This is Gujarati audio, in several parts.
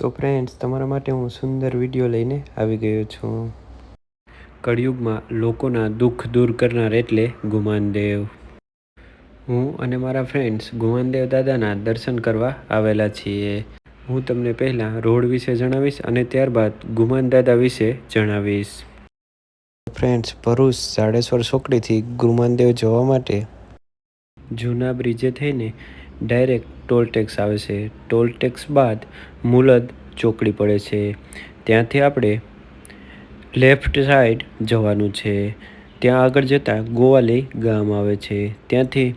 તો ફ્રેન્ડ્સ તમારા માટે હું સુંદર વીડિયો લઈને આવી ગયો છું. કળિયુગમાં લોકોના દુઃખ દૂર કરનાર એટલે ગુમાનદેવ. હું અને મારા ફ્રેન્ડ્સ ગુમાનદેવ દાદાના દર્શન કરવા આવેલા છીએ. હું તમને પહેલાં રોડ વિશે જણાવીશ અને ત્યારબાદ ગુમાન દાદા વિશે જણાવીશ. ફ્રેન્ડ્સ ભરૂચ સાડેશ્વર ચોકડીથી ગુમાનદેવ જવા માટે જૂના બ્રિજે થઈને ડાયરેક્ટ ટોલ ટેક્સ આવે છે. ટોલ ટેક્સ બાદ મુલદ ચોકડી પડે છે. ત્યાંથી આપણે લેફ્ટ સાઈડ જવાનું છે. ત્યાં આગળ જતાં ગોવાલી ગામ આવે છે. ત્યાંથી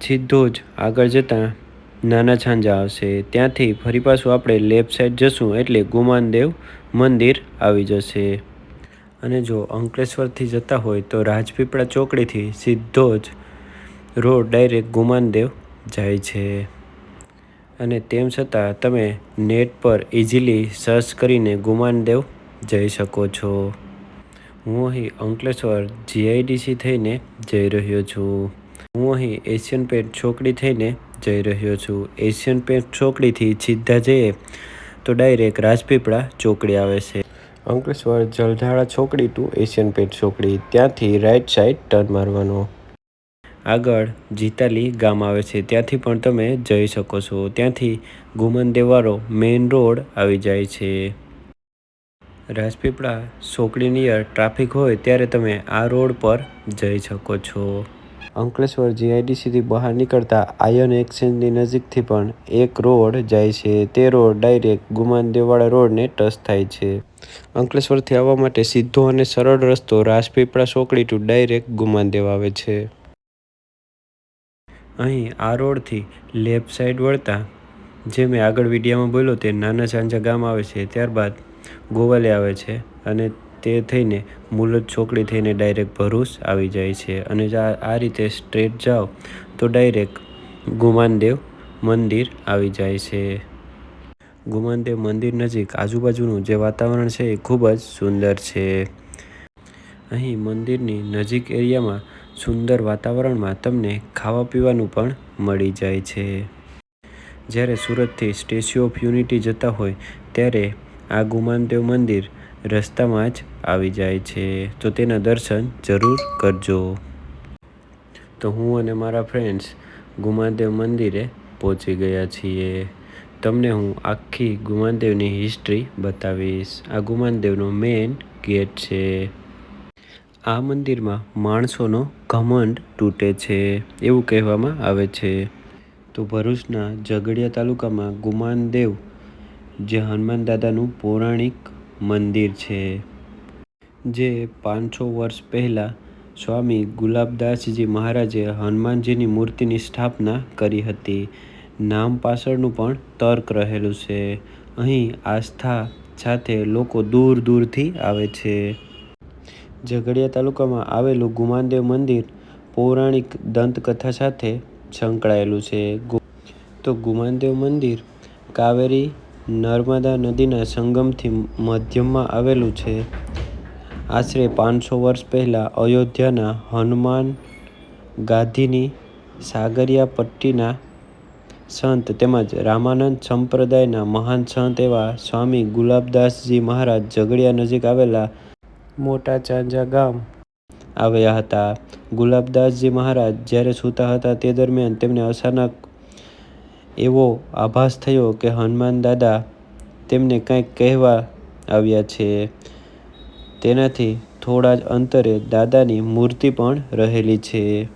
સીધો જ આગળ જતાં નાના છાંજા આવશે. ત્યાંથી ફરી પાછું આપણે લેફ્ટ સાઈડ જશું એટલે ગુમાનદેવ મંદિર આવી જશે. અને જો અંકલેશ્વરથી જતા હોય તો રાજપીપળા ચોકડીથી સીધો જ રોડ ડાયરેક્ટ ગુમાનદેવ જાય છે. અને તેમ છતાં તમે નેટ પર ઇઝીલી સર્ચ કરીને ગુમાનદેવ જઈ શકો છો. હું અહીં અંકલેશ્વર જીઆઈડીસી થઈને જઈ રહ્યો છું. હું અહીં એશિયન પેન્ટ ચોકડી થઈને જઈ રહ્યો છું. એશિયન પેન્ટ ચોકડીથી સીધા જઈએ તો ડાયરેક્ટ રાજપીપળા ચોકડી આવે છે. અંકલેશ્વર જલધારા ચોકડી ટુ એશિયન પેન્ટ ચોકડી ત્યાંથી રાઈટ સાઈડ ટર્ન મારવાનો. આગળ જીતાલી ગામ આવે છે. ત્યાંથી પણ તમે જઈ શકો છો. ત્યાંથી ગુમનદેવવાળો મેઇન રોડ આવી જાય છે. રાજપીપળા ચોકડી નિયર ટ્રાફિક હોય ત્યારે તમે આ રોડ પર જઈ શકો છો. અંકલેશ્વર જીઆઈડીસીથી બહાર નીકળતા આયન એક્સચેન્જની નજીકથી પણ એક રોડ જાય છે. તે રોડ ડાયરેક્ટ ગુમાનદેવવાળા રોડને ટચ થાય છે. અંકલેશ્વરથી આવવા માટે સીધો અને સરળ રસ્તો રાજપીપળા સોકડી ટુ ડાયરેક્ટ ગુમાનદેવ આવે છે. અહીં આ રોડથી લેફ્ટ સાઈડ વળતા જે મેં આગળ વિડીયામાં બોલ્યો તે નાના ચાંચા ગામ આવે છે, ત્યારબાદ ગોવાલે આવે છે અને તે થઈને મુલદ ચોકડી થઈને ડાયરેક્ટ ભરૂચ આવી જાય છે અને આ રીતે સ્ટ્રેટ જાઓ તો ડાયરેક્ટ ગુમાનદેવ મંદિર આવી જાય છે. ગુમાનદેવ મંદિર નજીક આજુબાજુનું જે વાતાવરણ છે એ ખૂબ જ સુંદર છે. અહીં મંદિરની નજીક એરિયામાં સુંદર વાતાવરણમાં તમને ખાવા પીવાનું પણ મળી જાય છે. જ્યારે સુરતથી સ્ટેચ્યુ ઓફ યુનિટી જતા હોય, ત્યારે આ ગુમાનદેવ મંદિર રસ્તામાં જ આવી જાય છે. તો તેના દર્શન જરૂર કરજો. તો હું અને મારા ફ્રેન્ડ્સ ગુમાનદેવ મંદિરે પહોંચી ગયા છીએ. તમને હું આખી ગુમાનદેવની હિસ્ટ્રી બતાવીશ. આ ગુમાનદેવનો મેઇન ગેટ છે. આ મંદિરમાં માણસોનો ઘમંડ તૂટે છે એવું કહેવામાં આવે છે. તો ભરૂચના ઝઘડિયા તાલુકામાં ગુમાનદેવ, જે હનુમાન દાદાનું પૌરાણિક મંદિર છે, જે પાંચસો વર્ષ પહેલાં સ્વામી ગુલાબદાસજી મહારાજે હનુમાનજીની મૂર્તિની સ્થાપના કરી હતી. નામ પાછળનું પણ તર્ક રહેલું છે. અહીં આસ્થા સાથે લોકો દૂર દૂરથી આવે છે. ઝઘડિયા તાલુકામાં આવેલું ગુમાનદેવ મંદિર પૌરાણિક દંતકથા સાથે સંકળાયેલું છે. તો ગુમાનદેવ મંદિર કાવેરી નર્મદા નદીના સંગમથી મધ્યમાં આવેલું છે. આશરે પાંચસો વર્ષ પહેલાં અયોધ્યાના હનુમાન ગાંધીની સાગરિયા પટ્ટીના સંત તેમજ રામાનંદ સંપ્રદાયના મહાન સંત એવા સ્વામી ગુલાબદાસજી મહારાજ ઝઘડિયા નજીક આવેલા મોટા ચાંજા ગામ આવ્યા હતા. ગુલાબદાસજી મહારાજ જ્યારે સૂતા હતા તે દરમિયાન તેમને અચાનક એવો આભાસ થયો કે હનુમાન દાદા તેમને કંઈક કહેવા આવ્યા છે. તેનાથી થોડા જ અંતરે દાદાની મૂર્તિ પણ રહેલી છે.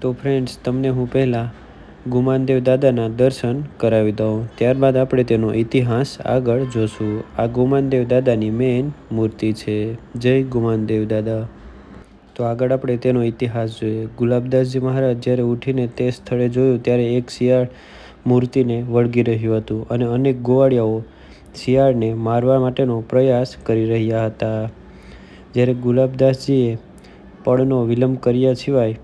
તો ફ્રેન્ડ્સ તમને હું પહેલાં ગુમાનદેવ દાદાના દર્શન કરાવી દઉં. ત્યારબાદ આપણે તેનો ઇતિહાસ આગળ જોશું. આ ગુમાનદેવ દાદાની મેઇન મૂર્તિ છે. જય ગુમાનદેવ દાદા. તો આગળ આપણે તેનો ઇતિહાસ જોઈએ. ગુલાબદાસજી મહારાજ જ્યારે ઉઠીને તે સ્થળે જોયું ત્યારે એક શિયાળ મૂર્તિને વળગી રહ્યું હતું અને અનેક ગોવાળિયાઓ શિયાળને મારવા માટેનો પ્રયાસ કરી રહ્યા હતા. જ્યારે ગુલાબદાસજીએ પળનો વિલંબ કર્યા સિવાય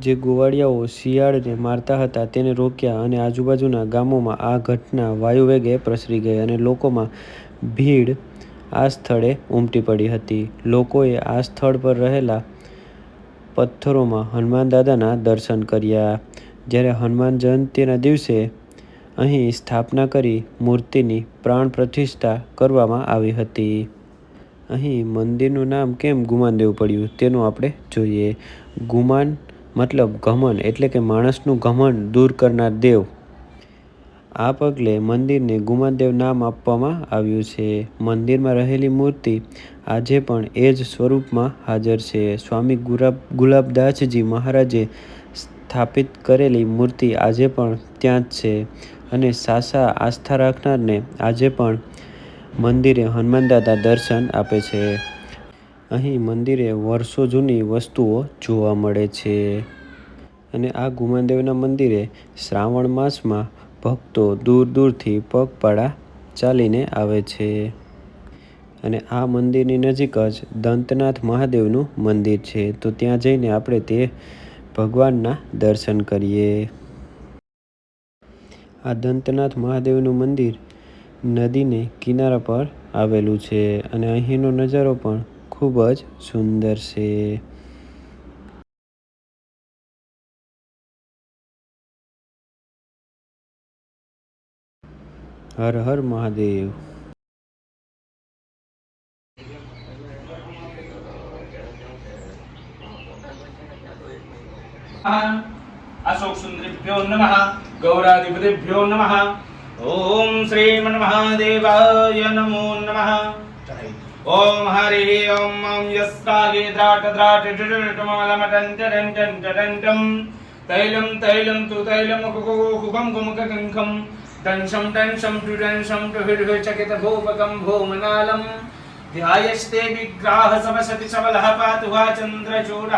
જે ગોવાળિયાઓ શિયાળને મારતા હતા તેને રોક્યા અને આજુબાજુના ગામોમાં આ ઘટના વાયુવેગે પ્રસરી ગઈ અને લોકોમાં ભીડ આ સ્થળે ઉમટી પડી હતી. લોકોએ આ સ્થળ પર રહેલા પથ્થરોમાં હનુમાન દાદાના દર્શન કર્યા. જ્યારે હનુમાન જયંતીના દિવસે અહીં સ્થાપના કરી મૂર્તિની પ્રાણ પ્રતિષ્ઠા કરવામાં આવી હતી. અહીં મંદિરનું નામ કેમ ગુમાનદેવ પડ્યું તેનું આપણે જોઈએ. ગુમાન મતલબ ઘમન એટલે કે માણસનું ઘમન દૂર કરનાર દેવ. આ પગલે મંદિરને ગુમાનદેવ નામ આપવામાં આવ્યું છે. મંદિરમાં રહેલી મૂર્તિ આજે પણ એ જ સ્વરૂપમાં હાજર છે. સ્વામી ગુલાબ ગુલાબદાસજી મહારાજે સ્થાપિત કરેલી મૂર્તિ આજે પણ ત્યાં જ છે અને સાસા આસ્થા રાખનારને આજે પણ મંદિરે હનુમાન દાદા દર્શન આપે છે. અહીં મંદિરે વર્ષો જૂની વસ્તુઓ જોવા મળે છે. અને આ ગુમાનદેવના મંદિરે શ્રાવણ માસમાં ભક્તો દૂર દૂરથી પગપાળા ચાલીને આવે છે. અને આ મંદિરની નજીક જ દંતનાથ મહાદેવનું મંદિર છે. તો ત્યાં જઈને આપણે તે ભગવાનના દર્શન કરીએ. આ દંતનાથ મહાદેવનું મંદિર નદીને કિનારા પર આવેલું છે. અને અહીંનો નજારો પણ ખૂબ જ સુંદર છે. હર હર મહાદેવ. અશોક સુંદરીભ્યો નમઃ ગૌરાધિપતિભ્યો નમઃ ઓમ શ્રી મન મહાદેવાય નમો. નમઃ ઓમ હરિ ઓમ ઓમ યસ્કાગે દ્રાટ દ્રાટ ટમલમટંટરંટંટરંટમ તૈલમ તૈલમ તુ તૈલમ કુકુકુકમ કુમકકંકમ દંશમ દંશમ ટુડંશમ ટુહિર્વે ચકિત ભૂપકમ ભૂમનાલમ ધ્યાયસ્તે વિગ્રાહ સમસતિ સબલહ પાતુ વા ચંદ્રચૂડઃ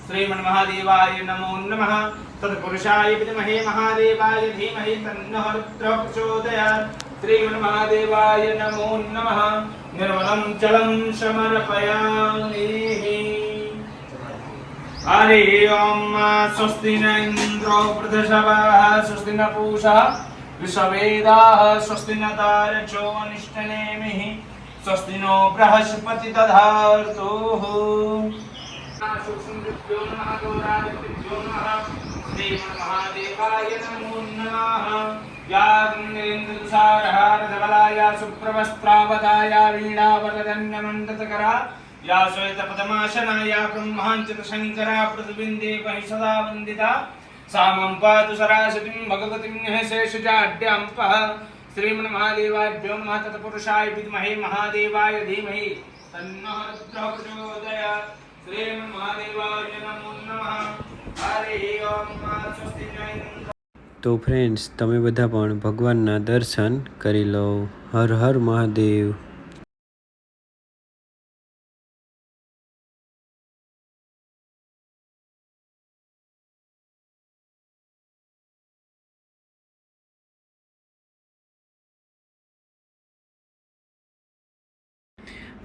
શ્રીમન મહાદેવાય નમો નમઃ તત્પુરુષાય વિદ્મહે મહાદેવાય ધીમહિ તન્નો પ્રચોદયાत् श्रीमन्महादेवाय नमो नमः निर्मलं जलं समर्पयामि हरि ओम स्वस्ति न इन्द्रो वृधशवः स्वस्ति न पूषा विश्ववेदाः स्वस्ति न तारचो अनिष्टनेमिः स्वस्ति नो बृहस्पति दधातुः सुन्दृभ्यो नमः गौरादिभ्यो नमः श्रीमन्महादेवाय नमो नमः या इन्द्रेन्द्रसारहारधवला या सुप्रवस्त्रावता या वीणावरदन्यमण्डतकरा या श्वेतपदमाशना या ब्रह्माञ्चितशङ्करा पृथ्वीन्देवहि सदा वन्दिता सा मम पातु सरासतिं भगवतीं शेषजाड्याम्पः श्रीमन्महादेवाभ्यो नमः तत्पुरुषाय विद्महे महादेवाय धीमहि तन्नः रुद्रः प्रचोदयात् श्रीमन्महादेवाय नमो नमः हरिः ओम स्वस्ति न इन्द्रो તો ફ્રેન્ડ્સ તમે બધા પણ ભગવાનના દર્શન કરી લો. હર હર મહાદેવ.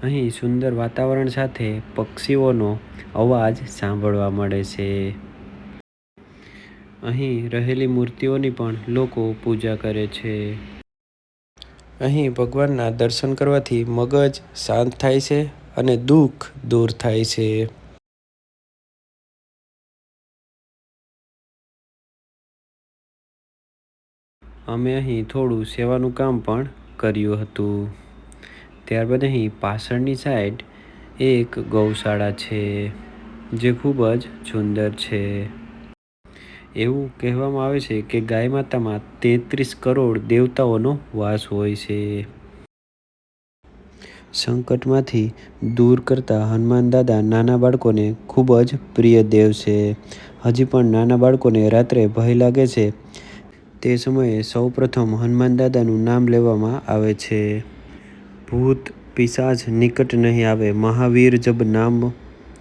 અહીં સુંદર વાતાવરણ સાથે પક્ષીઓનો અવાજ સાંભળવા મળે છે. અહીં રહેલી મૂર્તિઓની પણ લોકો પૂજા કરે છે. અહીં ભગવાનના દર્શન કરવાથી મગજ શાંત થાય છે અને દુઃખ દૂર થાય છે. અમે અહીં થોડું સેવાનું કામ પણ કર્યું હતું. ત્યારબાદ અહીં પાછળની સાઈડ એક ગૌશાળા છે, જે ખૂબ જ સુંદર છે. એવું કહેવામાં આવે છે કે ગાય માતામાં તેત્રીસ કરોડ દેવતાઓનો વાસ હોય છે. સંકટમાંથી દૂર કરતા હનુમાન દાદા નાના બાળકોને ખૂબ જ પ્રિય દેવ છે. હજી પણ નાના બાળકોને રાત્રે ભય લાગે છે. તે સમયે સૌપ્રથમ હનુમાન દાદાનું નામ લેવામાં આવે છે. ભૂત પિશાચ નિકટ નહીં આવે મહાવીર જબ નામ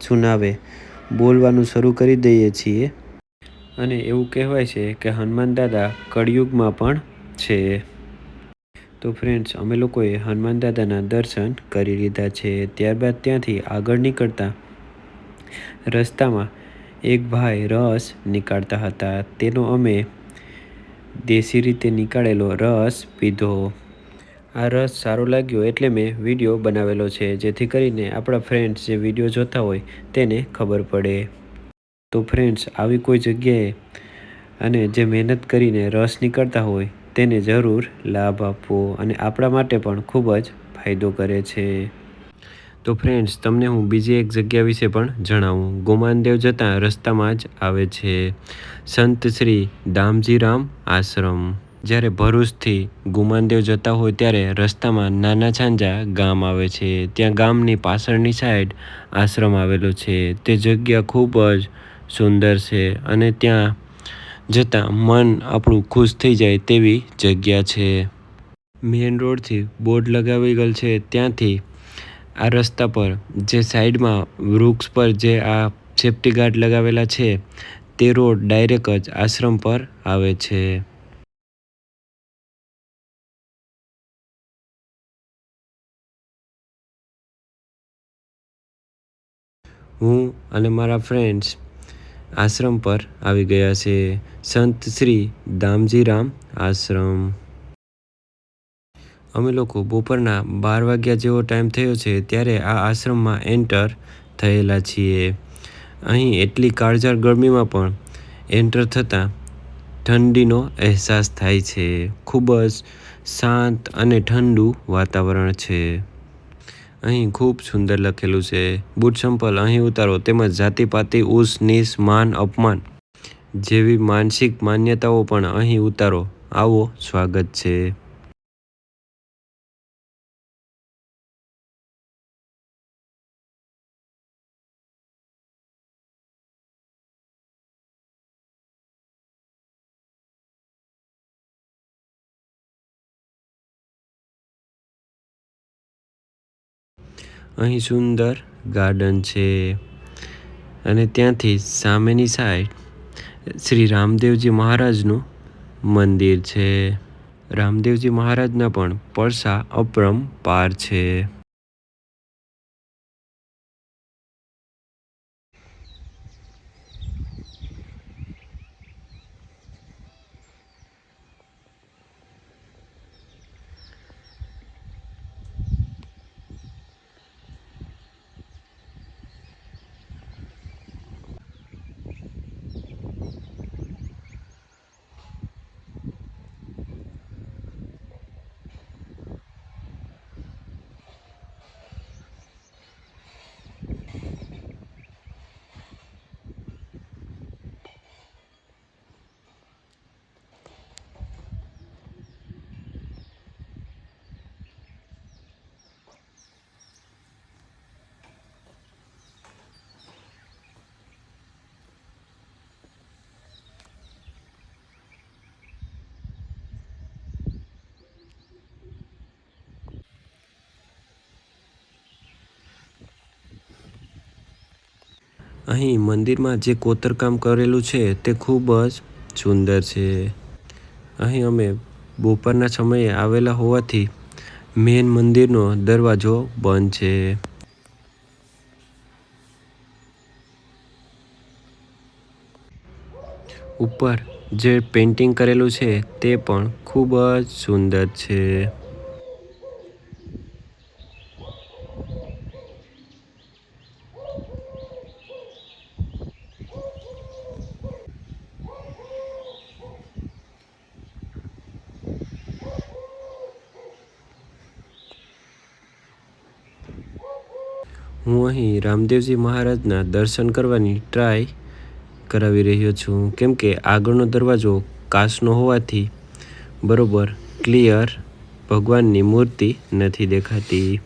સુનાવે. બોલવાનું શરૂ કરી દઈએ છીએ. અને એવું કહેવાય છે કે હનુમાન દાદા કળિયુગમાં પણ છે. તો ફ્રેન્ડ્સ અમે લોકોએ હનુમાન દાદાના દર્શન કરી લીધા છે. ત્યારબાદ ત્યાંથી આગળ નીકળતા રસ્તામાં એક ભાઈ રસ નીકાળતા હતા. તેનો અમે દેશી રીતે નીકાળેલો રસ પીધો. આ રસ સારો લાગ્યો એટલે મેં વીડિયો બનાવેલો છે, જેથી કરીને આપણા ફ્રેન્ડ્સ જે વીડિયો જોતા હોય તેને ખબર પડે. તો ફ્રેન્ડ્સ આવી કોઈ જગ્યાએ અને જે મહેનત કરીને રસ નીકળતા હોય, તેને જરૂર લાભ આપવો અને આપણા માટે પણ ખૂબ જ ફાયદો કરે છે. તો ફ્રેન્ડ્સ તમને હું બીજી એક જગ્યા વિશે પણ જણાવું. ગોમાનદેવ જતાં રસ્તામાં જ આવે છે. સંત શ્રી દામજીરામ આશ્રમ. જ્યારે ભરૂચથી ગુમાનદેવ જતા હોય ત્યારે રસ્તામાં નાના છાંજા ગામ આવે છે. ત્યાં ગામની પાછળની સાઈડ આશ્રમ આવેલો છે. તે જગ્યા ખૂબ જ સુંદર છે અને ત્યાં જતાં મન આપણું ખુશ થઈ જાય તેવી જગ્યા છે. મેઇન રોડથી બોર્ડ લગાવી ગયેલ છે. ત્યાંથી આ રસ્તા પર જે સાઈડમાં વૃક્ષ પર જે આ સેફ્ટી ગાર્ડ લગાવેલા છે, તે રોડ ડાયરેક્ટ જ આશ્રમ પર આવે છે. હું અને મારા ફ્રેન્ડ્સ આશ્રમ પર આવી ગયા છે. સંત શ્રી દામજીરામ આશ્રમ. અમે લોકો બપોરના બાર વાગ્યા જેવો ટાઈમ થયો છે ત્યારે આ આશ્રમમાં એન્ટર થયેલા છીએ. અહીં એટલી કાળઝાળ ગરમીમાં પણ એન્ટર થતાં ઠંડીનો અહેસાસ થાય છે. ખૂબ જ શાંત અને ઠંડુ વાતાવરણ છે. અહીં ખૂબ સુંદર લખેલું છે. બુટ સંપલ અહીં ઉતારો. તેમજ જાતિપાતિ, ઉસ, નીસ, માન, અપમાન જેવી માનસિક માન્યતાઓ પણ અહીં ઉતારો. આવો સ્વાગત છે. અહીં સુંદર ગાર્ડન છે. અને ત્યાંથી સામેની સાઈડ શ્રી રામદેવજી મહારાજનું મંદિર છે. રામદેવજી મહારાજના પણ પરસા અપરંપાર છે. અહીં મંદિરમાં જે કોતરકામ કરેલું છે તે ખૂબ જ સુંદર છે. અહીં અમે બપોરના સમયે આવેલા હોવાથી મેન મંદિરનો દરવાજો બંધ છે. ઉપર જે પેઇન્ટિંગ કરેલું છે તે પણ ખૂબ જ સુંદર છે. હું અહીં રામદેવજી મહારાજના દર્શન કરવાની ટ્રાય કરાવી રહ્યો છું. કેમ કે આગળનો દરવાજો કાચનો હોવાથી બરોબર ક્લિયર ભગવાનની મૂર્તિ નથી દેખાતી.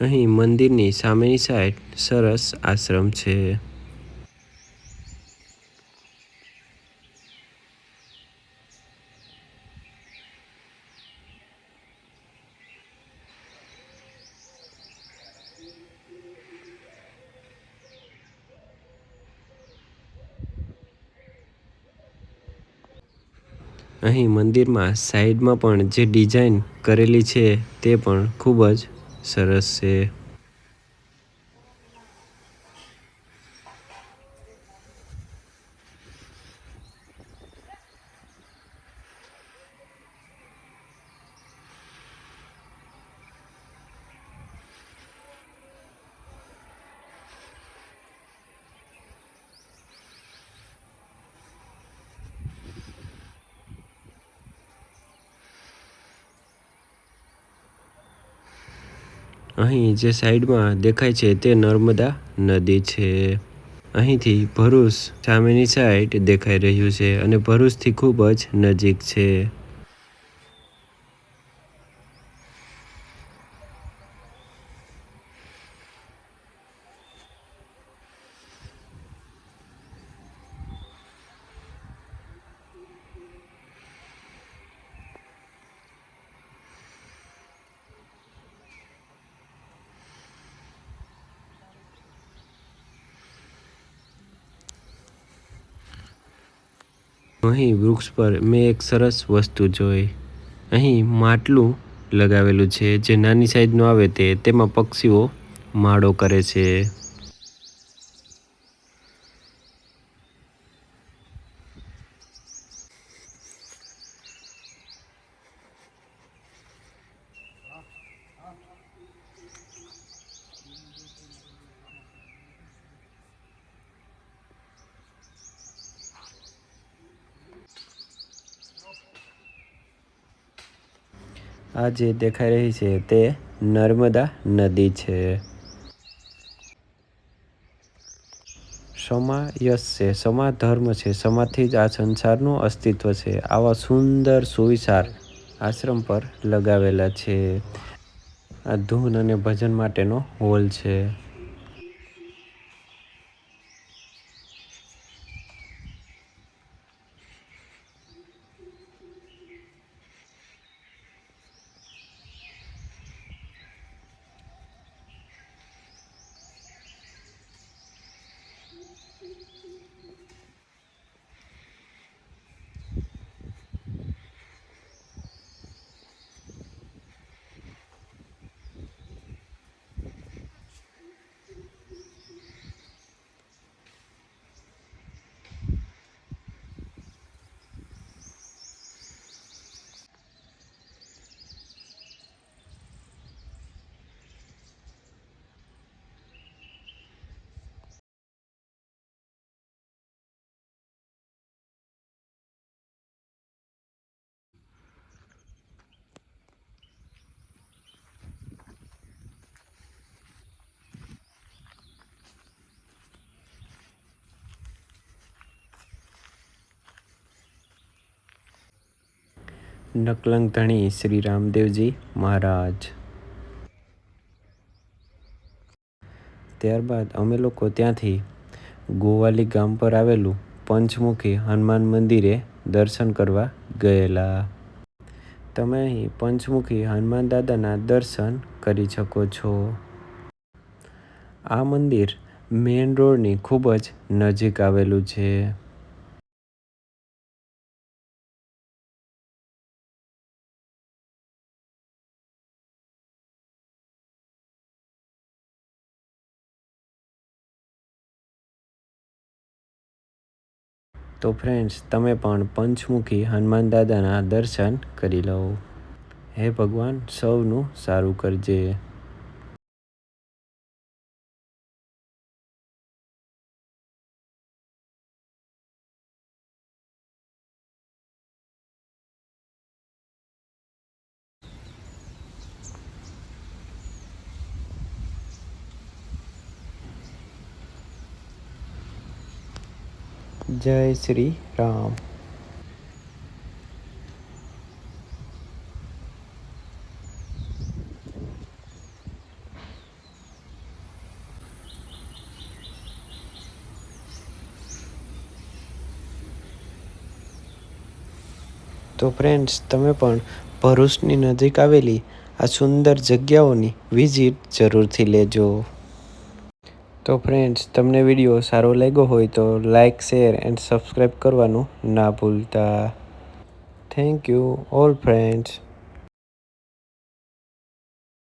અહીં મંદિરની સામેની સાઈડ સરસ આશ્રમ છે. અહીં મંદિરમાં સાઈડમાં પણ જે ડિઝાઇન કરેલી છે તે પણ ખૂબ જ સરસ છે અહીં જે સાઈડમાં દેખાય છે તે નર્મદા નદી છે. અહીંથી ભરૂચ સામેની સાઈડ દેખાઈ રહ્યું છે અને ભરૂચથી ખૂબ જ નજીક છે. અહીં વૃક્ષ પર મેં એક સરસ વસ્તુ જોઈ. અહીં માટલું લગાવેલું છે. જે નાની સાઈઝનું આવે તે. તેમાં પક્ષીઓ માળો કરે છે. આ જે દેખાઈ રહી છે તે નર્મદા નદી છે. સમા યશ છે સમા ધર્મ છે સમાથી જ આ સંસારનું અસ્તિત્વ છે. આવા સુંદર સુવિચાર આશ્રમ પર લગાવેલા છે. આ ધૂન અને ભજન માટેનો હોલ છે. નકલંગ ધણી શ્રી રામદેવજી મહારાજ. ત્યારબાદ અમે લોકો ત્યાંથી ગોવાલી ગામ પર આવેલું પંચમુખી હનુમાન મંદિરે દર્શન કરવા ગયેલા. તમે અહીં પંચમુખી હનુમાન દાદાના દર્શન કરી શકો છો. આ મંદિર મેઇન રોડની ખૂબ જ નજીક આવેલું છે. તો ફ્રેન્ડ્સ તમે પણ પંચમુખી હનુમાન દાદાના દર્શન કરી લો. હે ભગવાન, સૌનું સારું કરજે. જય શ્રી રામ. તો ફ્રેન્ડ્સ તમે પણ ભરૂચની નજીક આવેલી આ સુંદર જગ્યાઓની વિઝિટ જરૂરથી લેજો. તો ફ્રેન્ડ્સ તમને વીડિયો સારો લાગ્યો હોય તો લાઇક શેર એન્ડ સબસ્ક્રાઈબ કરવાનું ના ભૂલતા. Thank you all friends